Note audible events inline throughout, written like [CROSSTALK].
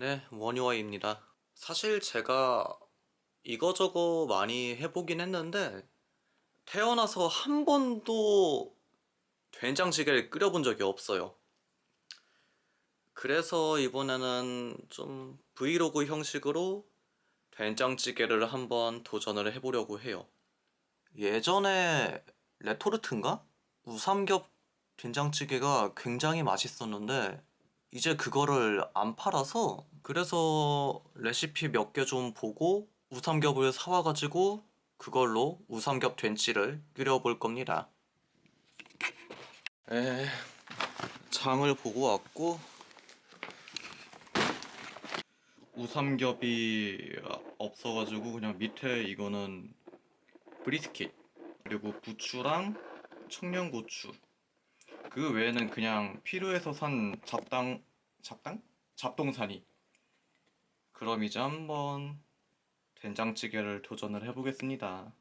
네, 원유아입니다. 사실 제가 이거저거 많이 해보긴 했는데 태어나서 한 번도 된장찌개를 끓여본 적이 없어요. 그래서 이번에는 좀 브이로그 형식으로 된장찌개를 한번 도전을 해보려고 해요. 예전에 레토르트인가? 우삼겹 된장찌개가 굉장히 맛있었는데 이제 그거를 안 팔아서 그래서 레시피 몇 개 좀 보고 우삼겹을 사와가지고 그걸로 우삼겹 된찌를 끓여볼 겁니다. 에 장을 보고 왔고 우삼겹이 없어가지고 그냥 밑에 이거는 브리스킷 그리고 부추랑 청양고추 그 외에는 그냥 필요해서 산 잡당 잡당 잡동사니 그럼 이제 한번 된장찌개를 도전을 해보겠습니다.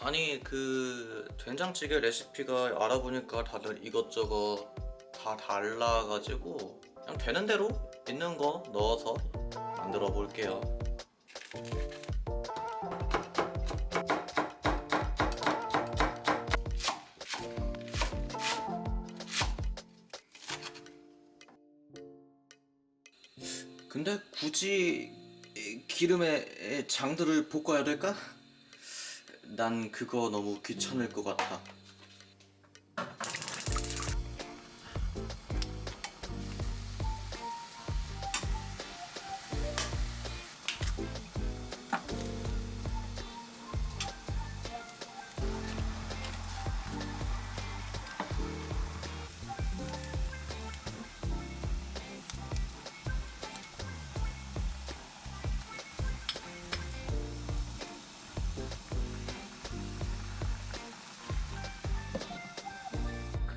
아니 그 된장찌개 레시피가 알아보니까 다들 이것저것 다 달라가지고 그냥 되는 대로 있는 거 넣어서 만들어 볼게요. 근데 굳이 이 기름에 장들을 볶아야 될까? 난 그거 너무 귀찮을 것 같아.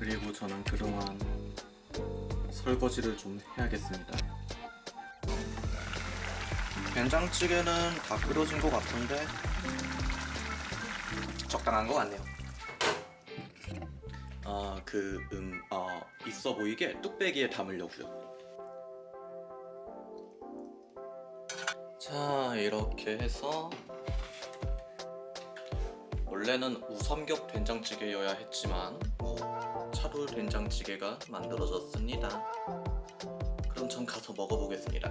그리고 저는 그동안 설거지를 좀 해야겠습니다. 된장찌개는 다 끓여진 것 같은데 적당한 것 같네요. 아, 그, 음, 아, 있어 보이게 뚝배기에 담으려고요. 자, 이렇게 해서 원래는 우삼겹 된장찌개여야 했지만 뭐 차돌 된장찌개가 만들어졌습니다. 그럼 전 가서 먹어보겠습니다.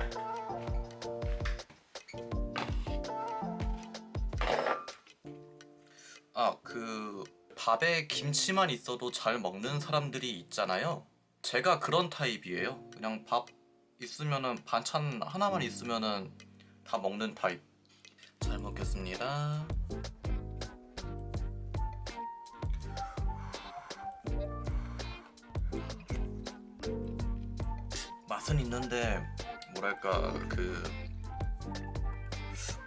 아, 그 밥에 김치만 있어도 잘 먹는 사람들이 있잖아요. 제가 그런 타입이에요. 그냥 밥 있으면은 반찬 하나만 있으면은 다 먹는 타입. 잘 먹겠습니다. 맛은 있는데 뭐랄까 그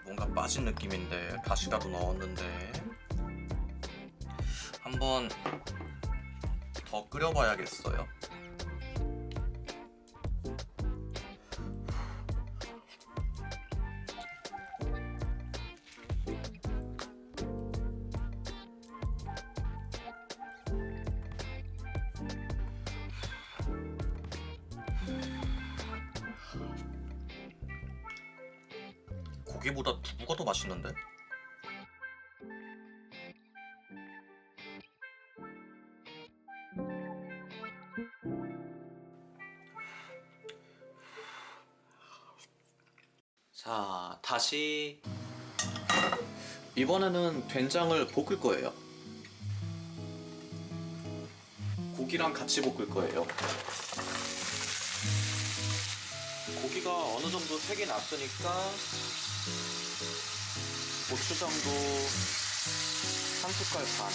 뭔가 빠진 느낌인데 다시다도 넣었는데 한번 더 끓여봐야겠어요. 고기보다 두부가 더 맛있는데? 자, 다시 이번에는 된장을 볶을 거예요. 고기랑 같이 볶을 거예요. 고기가 어느 정도 색이 났으니까 고추장도 한 숟갈 반.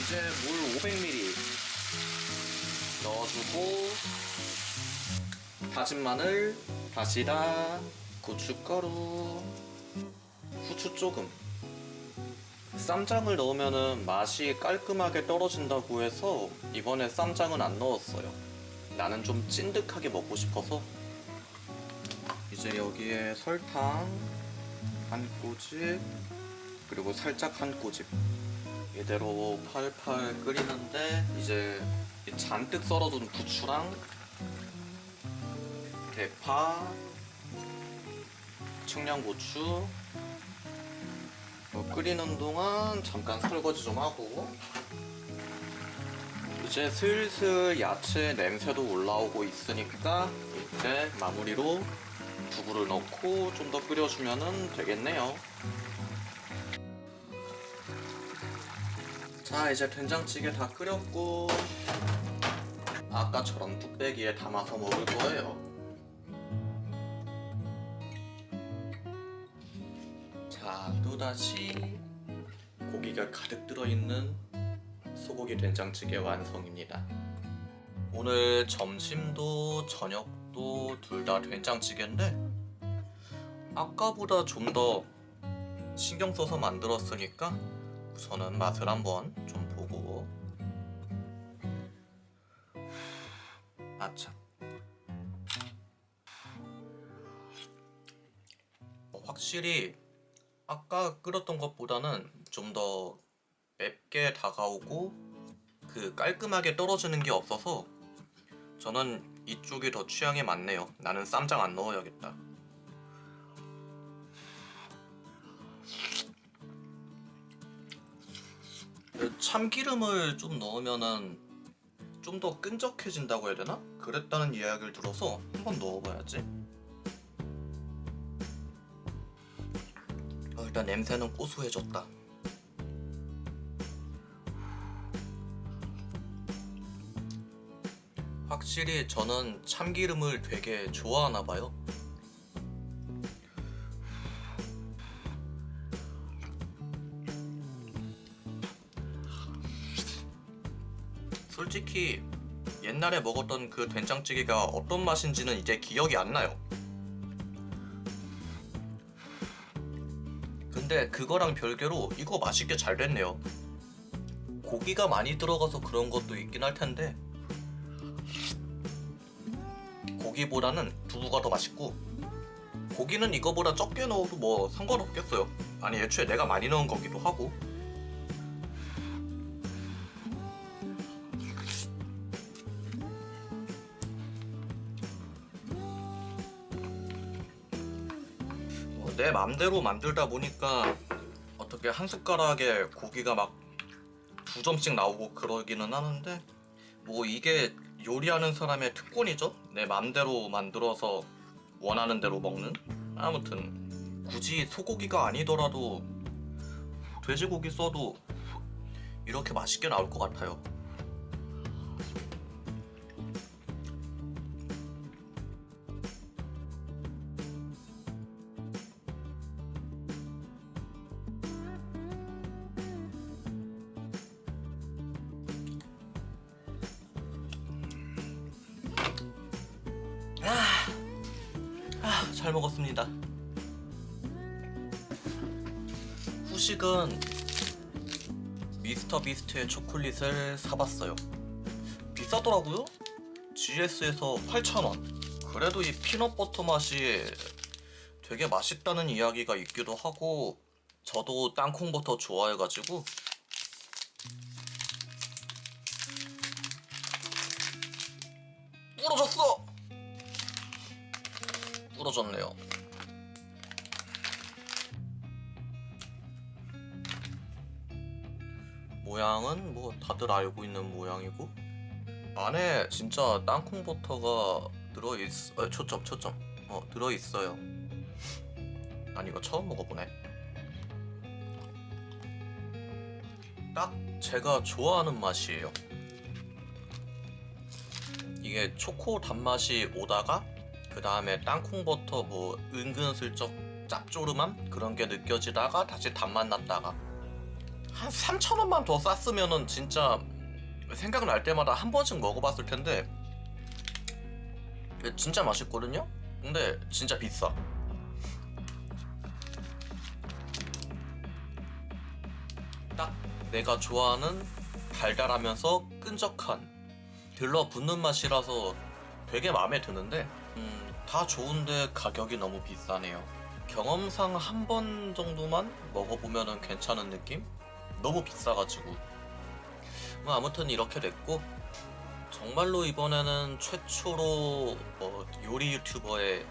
이제 물 500ml 넣어주고 다진 마늘, 다시다, 고춧가루, 후추 조금. 쌈장을 넣으면 맛이 깔끔하게 떨어진다고 해서 이번에 쌈장은 안 넣었어요. 나는 좀 찐득하게 먹고 싶어서 이제 여기에 설탕 한 꼬집 그리고 살짝 한 꼬집. 이대로 팔팔 끓이는데 이제 이 잔뜩 썰어둔 부추랑 대파, 청양고추 뭐 끓이는 동안 잠깐 설거지 좀 하고 이제 슬슬 야채 냄새도 올라오고 있으니까 이제 마무리로 두부를 넣고 좀 더 끓여주면 되겠네요. 자 이제 된장찌개 다 끓였고 아까처럼 뚝배기에 담아서 먹을 거예요. 자 또다시 고기가 가득 들어있는 소고기 된장찌개 완성입니다. 오늘 점심도 저녁 도 둘 다 된장찌개인데 아까보다 좀 더 신경 써서 만들었으니까 우선은 맛을 한번 좀 보고. 아차. 어, 확실히 아까 끓였던 것보다는 좀 더 맵게 다가오고 그 깔끔하게 떨어지는 게 없어서 저는 이쪽이 더 취향에 맞네요. 나는 쌈장 안 넣어야겠다. 그 참기름을 좀 넣으면은 좀 더 끈적해진다고 해야 되나? 그랬다는 이야기를 들어서 한번 넣어봐야지. 어, 일단 냄새는 고소해졌다. 확실히 저는 참기름을 되게 좋아하나 봐요. 솔직히 옛날에 먹었던 그 된장찌개가 어떤 맛인지는 이제 기억이 안 나요. 근데 그거랑 별개로 이거 맛있게 잘 됐네요. 고기가 많이 들어가서 그런 것도 있긴 할 텐데 고기보다는 두부가 더 맛있고 고기는 이거보다 적게 넣어도 뭐 상관없겠어요. 아니 애초에 내가 많이 넣은 거기도 하고 어, 내 맘대로 만들다 보니까 어떻게 한 숟가락에 고기가 막 두 점씩 나오고 그러기는 하는데 뭐 이게 요리하는 사람의 특권이죠. 내 맘대로 만들어서 원하는 대로 먹는. 아무튼 굳이 소고기가 아니더라도 돼지고기 써도 이렇게 맛있게 나올 것 같아요. 잘 먹었습니다. 후식은 미스터 비스트의 초콜릿을 사봤어요. 비싸더라고요. GS에서 8,000원. 그래도 이 피넛버터 맛이 되게 맛있다는 이야기가 있기도 하고 저도 땅콩버터 좋아해가지고 부러졌어! 부러졌네요. 모양은 뭐 다들 알고 있는 모양이고 안에 진짜 땅콩 버터가 들어있 어, 초점 초점 어 들어있어요. 난 이거 처음 먹어보네. 딱 제가 좋아하는 맛이에요. 이게 초코 단맛이 오다가 그 다음에 땅콩 버터 뭐 은근슬쩍 짭조름함 그런 게 느껴지다가 다시 단맛 났다가 한 3천 원만 더 쌌으면은 진짜 생각날 때마다 한 번씩 먹어봤을 텐데 진짜 맛있거든요. 근데 진짜 비싸. 딱 내가 좋아하는 달달하면서 끈적한 들러붙는 맛이라서 되게 마음에 드는데 음, 다 좋은데 가격이 너무 비싸네요. 경험상 한 번 정도만 먹어보면 괜찮은 느낌? 너무 비싸가지고 뭐 아무튼 이렇게 됐고 정말로 이번에는 최초로 어, 요리 유튜버의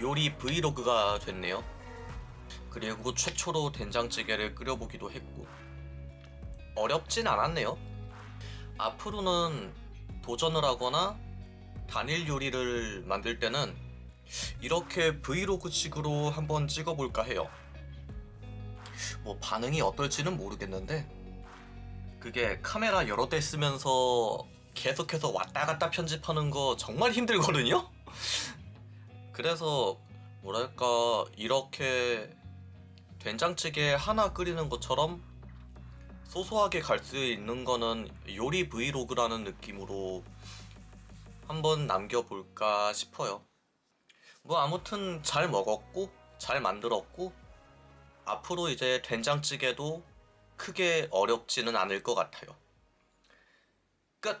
요리 브이로그가 됐네요. 그리고 최초로 된장찌개를 끓여보기도 했고 어렵진 않았네요. 앞으로는 도전을 하거나 단일 요리를 만들 때는 이렇게 브이로그식으로 한번 찍어볼까 해요. 뭐 반응이 어떨지는 모르겠는데 그게 카메라 여러 대 쓰면서 계속해서 왔다 갔다 편집하는 거 정말 힘들거든요. [LAUGHS] 그래서 뭐랄까 이렇게 된장찌개 하나 끓이는 것처럼 소소하게 갈 수 있는 거는 요리 브이로그라는 느낌으로 한번 남겨볼까 싶어요. 뭐 아무튼 잘 먹었고 잘 만들었고 앞으로 이제 된장찌개도 크게 어렵지는 않을 것 같아요.